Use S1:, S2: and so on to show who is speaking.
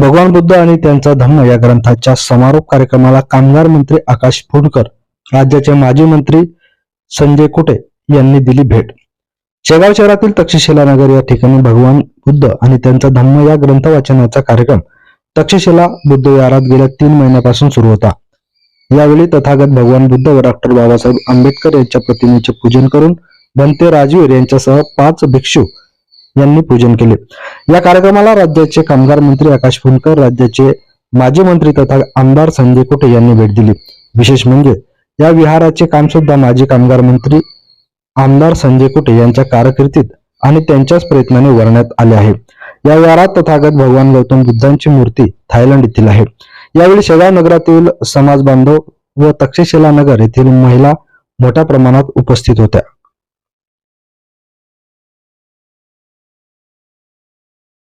S1: भगवान बुद्ध आणि त्यांचा धम्म या ग्रंथाच्या समारोप कार्यक्रमाला कामगार मंत्री आकाश फुंडकर राज्याचे माजी मंत्री संजय कुटे यांनी दिली भेट. शेगाव शहरातील तक्षशिला नगर या ठिकाणी भगवान बुद्ध आणि त्यांचा धम्म या ग्रंथ वाचनाचा कार्यक्रम तक्षशिला बुद्ध विहारात गेल्या तीन महिन्यापासून सुरू होता. यावेळी तथागत भगवान बुद्ध व डॉक्टर बाबासाहेब आंबेडकर यांच्या प्रतिमेचे पूजन करून भंते राजवीर यांच्यासह पाच भिक्षू यांनी पूजन केले. या कार्यक्रमाला राज्याचे कामगार मंत्री आकाश फुंडकर राज्याचे माजी मंत्री तथा आमदार संजय कुटे यांनी भेट दिली. विशेष म्हणजे या विहाराचे काम सुद्धा माजी कामगार मंत्री आमदार संजय कुटे यांच्या कारकिर्दीत आणि त्यांच्याच प्रयत्नाने वरण्यात आले आहे. या विहारात तथागत भगवान गौतम बुद्धांची मूर्ती थायलंड येथील आहे. यावेळी शेगाव नगरातील समाज बांधव व तक्षशिला नगर येथील महिला मोठ्या प्रमाणात उपस्थित होत्या.